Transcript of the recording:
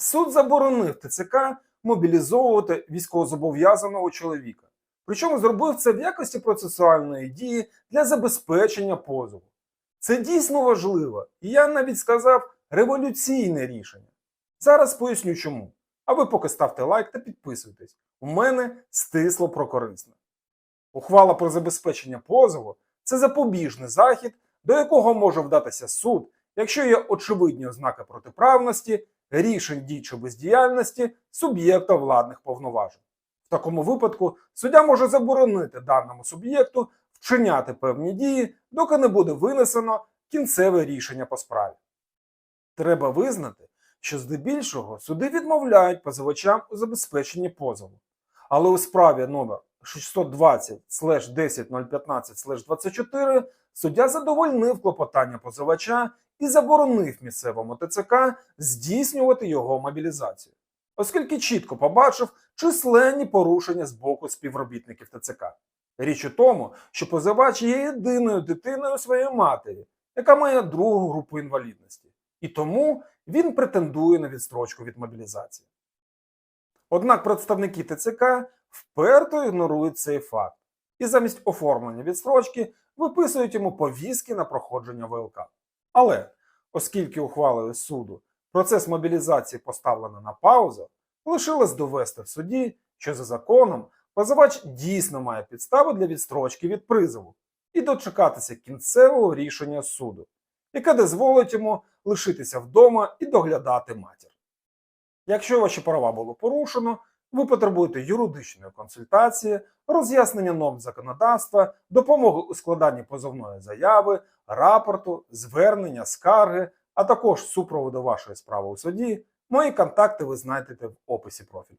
Суд заборонив ТЦК мобілізовувати військовозобов'язаного чоловіка. Причому зробив це в якості процесуальної дії для забезпечення позову. Це дійсно важливо, і я навіть сказав революційне рішення. Зараз поясню чому. А ви поки ставте лайк та підписуйтесь. У мене стисло про корисне. Ухвала про забезпечення позову це запобіжний захід, до якого може вдатися суд, якщо є очевидні ознаки протиправності, рішень дій чи бездіяльності суб'єкта владних повноважень. В такому випадку суддя може заборонити даному суб'єкту вчиняти певні дії, доки не буде винесено кінцеве рішення по справі. Треба визнати, що здебільшого суди відмовляють позивачам у забезпеченні позову. Але у справі номер 620 10 24 суддя задовольнив клопотання позивача і заборонив місцевому ТЦК здійснювати його мобілізацію, оскільки чітко побачив численні порушення з боку співробітників ТЦК. Річ у тому, що позивач є єдиною дитиною своєї матері, яка має другу групу інвалідності, і тому він претендує на відстрочку від мобілізації. Однак представники ТЦК вперто ігнорують цей факт і замість оформлення відстрочки виписують йому повістки на проходження ВЛК. Але, оскільки ухвалою суду процес мобілізації поставлено на паузу, лишилось довести в суді, що за законом позивач дійсно має підстави для відстрочки від призову і дочекатися кінцевого рішення суду, яке дозволить йому лишитися вдома і доглядати матір. Якщо ваші права було порушено, ви потребуєте юридичної консультації, роз'яснення норм законодавства, допомоги у складанні позовної заяви, рапорту, звернення, скарги, а також супроводу вашої справи у суді, мої контакти ви знайдете в описі профілю.